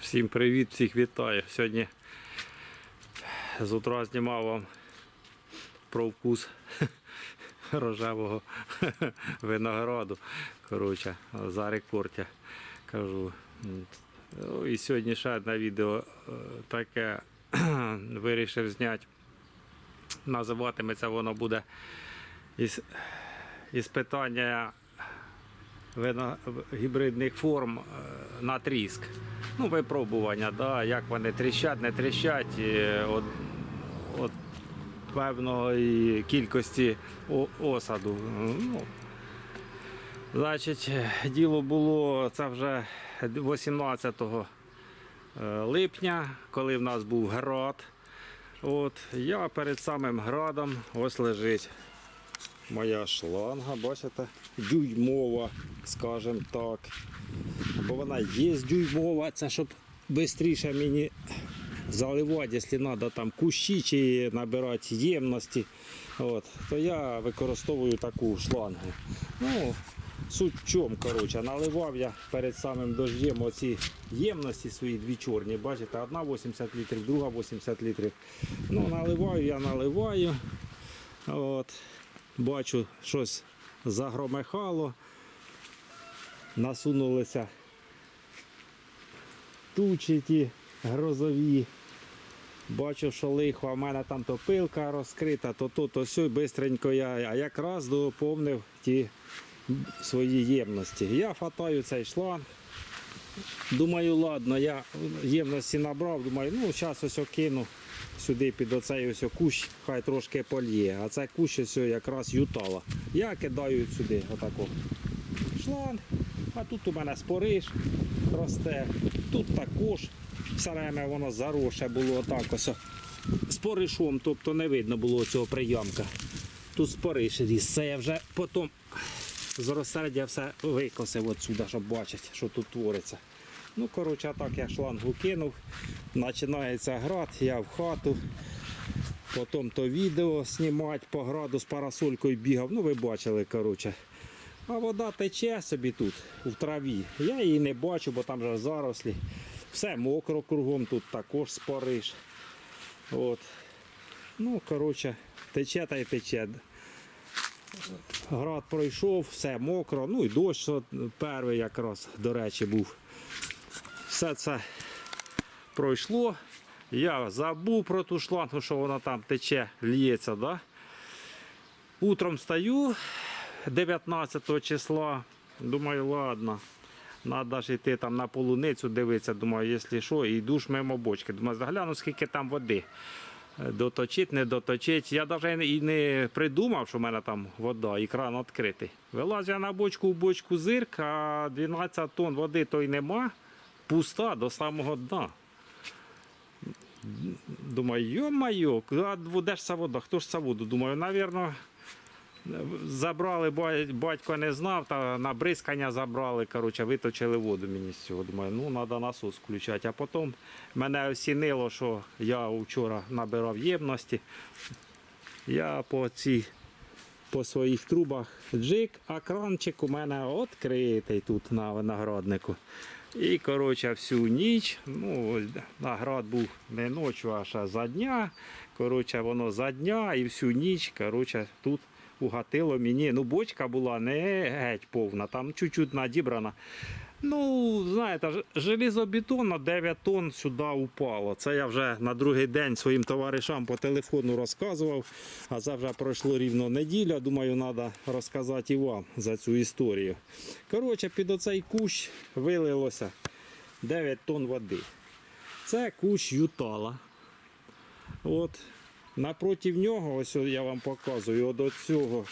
Всім привіт, всіх вітаю. Сьогодні з утра знімав вам про вкус рожевого винограду. Коротше, за рекордя кажу. Ну, І сьогодні ще одне відео е, таке вирішив зняти. Називатиметься воно буде із, із питання гібридних форм е, на тріск. Ну, випробування, да, як вони тріщать, не тріщать. От, от певної кількості осаду. Ну, значить, діло було це вже 18 е, липня, коли в нас був град. От, я перед самим градом ось лежить моя шланга, бачите, дюймова, скажімо так. Бо вона є дюймова, це щоб швидше мені заливати, якщо треба там кущі чи набирати ємності. От, то я використовую таку шлангу. Ну, суть в чому, коротше, наливав я перед самим дождем оці ємності свої дві чорні, бачите, одна 80 літрів, друга 80 літрів. Ну, наливаю, я наливаю. От, бачу, щось загромехало, насунулися тучі ті грозові. Бачу, що лихо, а в мене там то пилка розкрита, то то, то сьо, бистренько я, а якраз доповнив ті свої ємності. Я хватаю цей шланг. Думаю, ладно, я ємності набрав, думаю, ну зараз ось кину сюди під оцей ось кущ, хай трошки польє. А цей кущ ось якраз ютала. Я кидаю сюди отако шланг, а тут у мене спориш росте. Тут також все время воно зароше було отак ось з поришом, тобто не видно було цього прийомка. Тут спориш ріс. Це я вже потім з розсердя все викосив отсюди, щоб бачити, що тут твориться. Ну, коротше, так я шлангу кинув. Починається град, я в хату. Потім то відео знімати по граду з парасолькою бігав. Ну, ви бачили, коротше. А вода тече собі тут, в траві. Я її не бачу, бо там же зарослі. Все мокро кругом, тут також спориш. От. Ну, коротше, тече та й тече. Град пройшов, все мокро, ну і дощ перший якраз, до речі, був. Все це пройшло. Я забув про ту шлангу, що вона там тече, лється. Да? Утром стою 19 числа. Думаю, ладно. Треба ж йти там на полуницю дивитися. Думаю, якщо що, йду ж мимо бочки. Думаю, загляну, скільки там води. Доточить, не доточить. Я навіть і не придумав, що в мене там вода, і кран відкритий. Вилазю я на бочку в бочку зирк, а 12 тонн води то й нема, пуста до самого дна. Думаю, йо-майо, де ж ця вода? Хто ж ця воду? Думаю, напевно, забрали, ба- батько не знав, та на бризкання забрали, коротше, виточили воду мені з цього. Думаю, ну треба насос включати. А потім мене осінило, що я вчора набирав ємності. Я по цій по своїх трубах джик, а кранчик у мене відкритий тут на винограднику. І коротше, всю ніч, ну, наград був не ночу, а ще за дня. Коротше, воно за дня і всю ніч коротше, тут угатило мені. Ну, бочка була не геть повна, там чуть-чуть надібрана. Ну, знаєте, ж- желізобетонно 9 тонн сюди упало. Це я вже на другий день своїм товаришам по телефону розказував. А це вже пройшло рівно неділя. Думаю, треба розказати і вам за цю історію. Коротше, під оцей кущ вилилося 9 тонн води. Це кущ ютала. От. Напроти нього, ось я вам показую, от до цього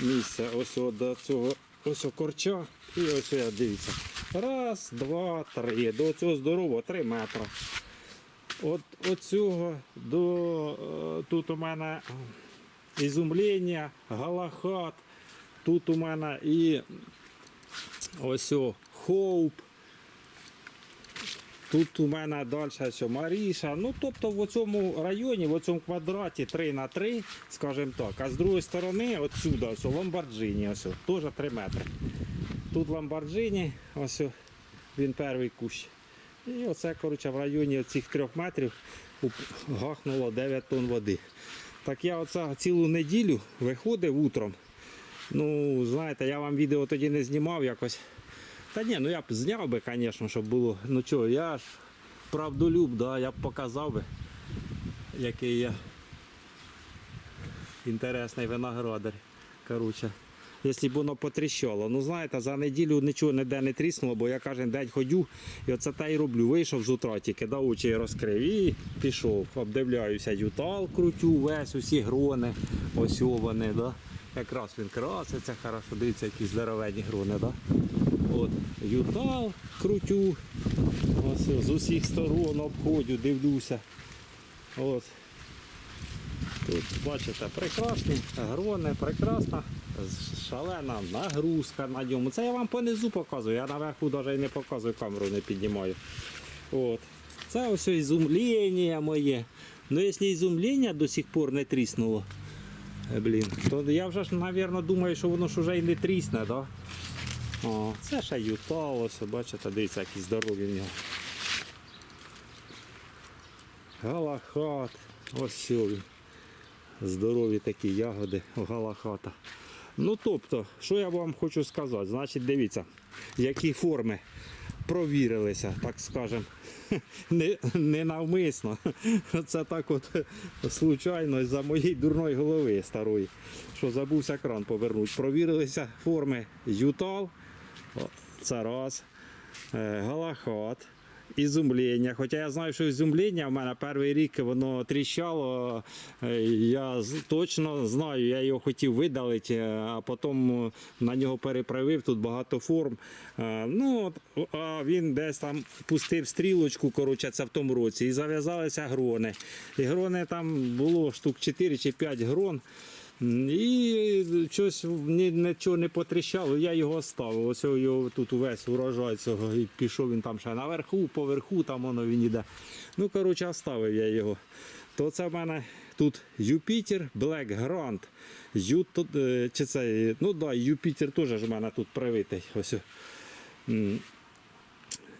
місця, ось до цього ось корча. І ось я дивіться. Раз, два, три. До цього здорового три метри. От, от цього до е, тут у мене ізумлення, галахат. Тут у мене і ось о, хоуп. Тут у мене далі ось Маріша. Ну, тобто в цьому районі, в цьому квадраті 3 на 3, скажімо так. А з другої сторони, отсюди, ось Ламборджині, ось теж 3 метри. Тут Ламборджині, ось він перший кущ. І оце, коротше, в районі цих трьох метрів гахнуло 9 тонн води. Так я оце цілу неділю виходив утром. Ну, знаєте, я вам відео тоді не знімав якось. Та ні, ну я б зняв би, звісно, щоб було. Ну чого, я ж правдолюб, да, я б показав би, який я інтересний виноградар. Коротше. Якщо б воно потріщало. Ну знаєте, за неділю нічого ніде не тріснуло, бо я кожен день ходю і оце те й роблю. Вийшов з утра, тільки дав очі розкрив і пішов. Обдивляюся, ютал крутю, весь, усі грони, ось да? Якраз він краситься, хорошо, дивіться, які здоровенні грони, да? От, ютал крутю, ось з усіх сторон обходю, дивлюся. От. Тут бачите, прекрасні грони, прекрасна, шалена нагрузка на ньому. Це я вам понизу показую, я наверху навіть не показую, камеру не піднімаю. От. Це ось ізумлення моє. Ну, якщо ізумлення до сих пор не тріснуло, е, блін, то я вже ж, мабуть, думаю, що воно ж вже і не трісне, да? О, це ще юталося, бачите, дивіться, які здорові в нього. Галахат, ось сьогодні здорові такі ягоди галахата. Ну тобто, що я вам хочу сказати? Значить, дивіться, які форми провірилися, так скажемо, не, не навмисно. Це так от случайно за моєї дурної голови старої, що забувся кран повернути. Провірилися форми Ютал, це раз, е, Галахат, ізумлення. Хоча я знаю, що ізумлення в мене перший рік воно тріщало. е, Я точно знаю, я його хотів видалити, е, а потім е, на нього переправив. Тут багато форм. Ну, а він десь там пустив стрілочку, коротше, це в тому році, і зав'язалися грони. І грони там було штук 4 чи 5 грон. І щось ні- нічого не потріщало, я його оставив. Ось його тут увесь урожай цього. І пішов він там ще наверху, поверху, там воно він іде. Ну, коротше, оставив я його. То це в мене тут Юпітер. Ю, тут, е, чи це, ну да, Юпітер теж в мене тут привитий. Ось.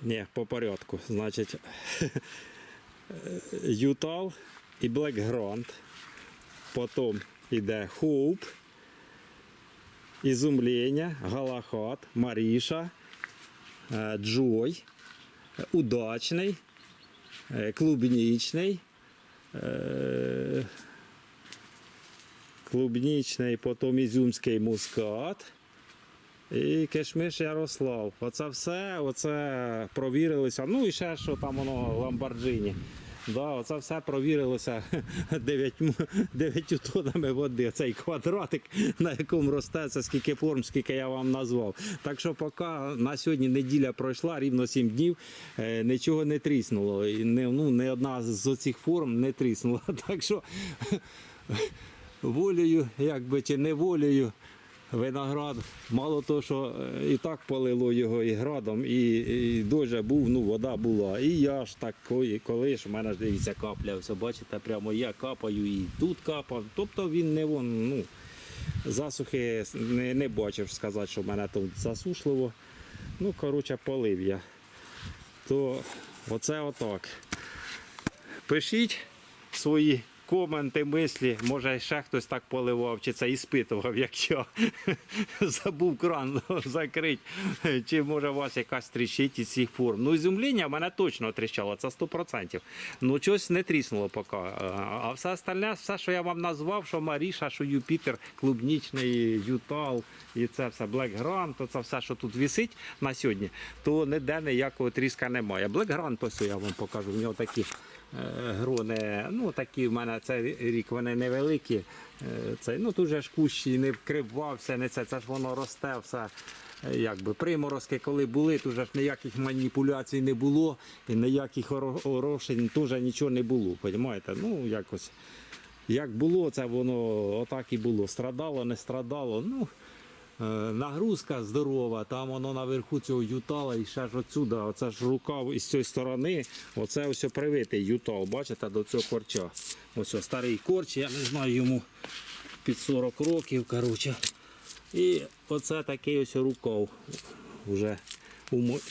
Ні, по порядку. Значить, Ютал і Black Grand. Потім йде Хоуп, Ізумлення, Галахат, Маріша, е, Джой, Удачний, е, Клубнічний. е, Клубнічний, потім Ізюмський мускат. І кишмиш Ярослав. Оце все, оце провірилося. Ну і ще що там воно Ламборджині. Да, оце все провірилося 9, 9 тонами води. Цей квадратик, на якому росте, це скільки форм, скільки я вам назвав. Так що поки на сьогодні неділя пройшла, рівно 7 днів, е, нічого не тріснуло. І не, ну, не одна з оцих форм не тріснула. Так що волею, якби чи неволею, виноград. Мало того, що е, і так полило його і градом, і, і дощ був, ну вода була. І я ж так коли, ж у мене ж дивіться капля, все бачите, прямо я капаю і тут капав. Тобто він не вон, ну, засухи не, не бачив сказати, що в мене тут засушливо. Ну, коротше, полив я. То оце отак. Пишіть свої коменти, мислі. Може, ще хтось так поливав, чи це іспитував, як я. Забув кран закрити. Чи може у вас якась тріщить із цих форм. Ну, ізумління мене точно тріщало, це 100%. Ну, щось не тріснуло поки. А все остальне, все, що я вам назвав, що Маріша, що Юпітер, клубнічний, Ютал і це все Grand, то це все, що тут висить на сьогодні, то ніде ніякого тріска немає. Grand, ось я вам покажу, в нього такі грони, ну такі в мене цей рік вони невеликі. Е, Цей, ну тут ж кущ не вкривався, не це, це ж воно росте все. е, Якби приморозки, коли були, тут же ж ніяких маніпуляцій не було, і ніяких оро- орошень теж нічого не було. Понімаєте? Ну, якось. Як було, це воно отак і було. Страдало, не страдало. Ну, е, нагрузка здорова, там воно наверху цього ютала і ще ж отсюди, оце ж рукав із цієї сторони, оце ось привитий ютал, бачите, до цього корча. Ось ось старий корч, я не знаю йому під 40 років, коротше. І оце такий ось рукав. Вже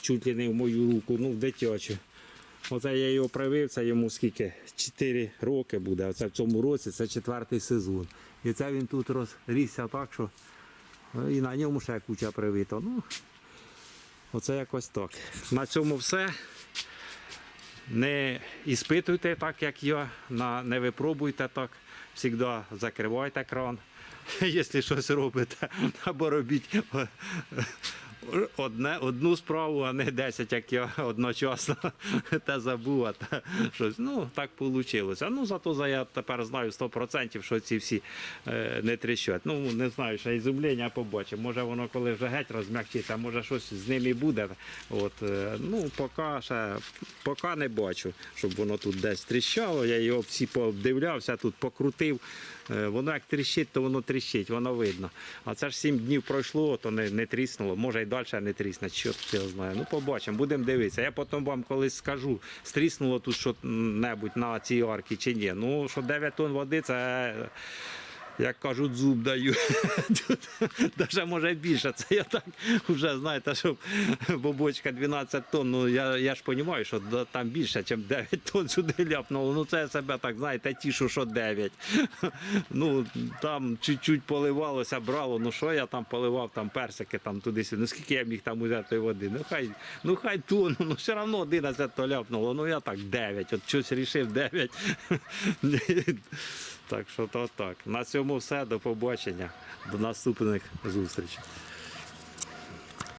чуть ли не в мою руку, ну в дитячу. Оце я його привив, це йому скільки? 4 роки буде. Оце в цьому році це четвертий сезон. І це він тут розрісся так, що е, і на ньому ще куча привита. Ну, оце якось так. На цьому все. Не іспитуйте так, як я, не випробуйте так. Завжди закривайте кран, якщо щось робите, або робіть одне, одну справу, а не 10, як я одночасно та забув, та щось. Ну, так вийшло. Ну, зато за- я тепер знаю 100%, що ці всі е, не тріщать. Ну, не знаю, ще ізумлення побачимо. Може воно коли вже геть розм'якчиться, може щось з ними буде. От, е, ну, поки ще поки не бачу, щоб воно тут десь тріщало. Я його всі подивлявся, тут покрутив. Е, Воно як тріщить, то воно тріщить, воно видно. А це ж сім днів пройшло, то не, не тріснуло. Може і далі не трісне, що тут я знаю. Ну, побачимо, будемо дивитися. Я потім вам колись скажу, стріснуло тут що-небудь на цій арці чи ні. Ну, що 9 тонн води, це. Як кажуть, зуб даю. Тут навіть може більше. Це я так вже знаєте, що бобочка 12 тонн. Ну я, я ж розумію, що там більше, ніж 9 тонн сюди ляпнуло. Ну це я себе так, знаєте, тішу, що 9. Ну там чуть-чуть поливалося, брало. Ну що я там поливав, там персики, там туди-сюди. Ну скільки я міг там взяти води? Ну хай, ну хай тонну, ну все одно 11 то ляпнуло. Ну я так 9. От щось рішив 9. Так що то так. На цьому все. До побачення. До наступних зустрічей.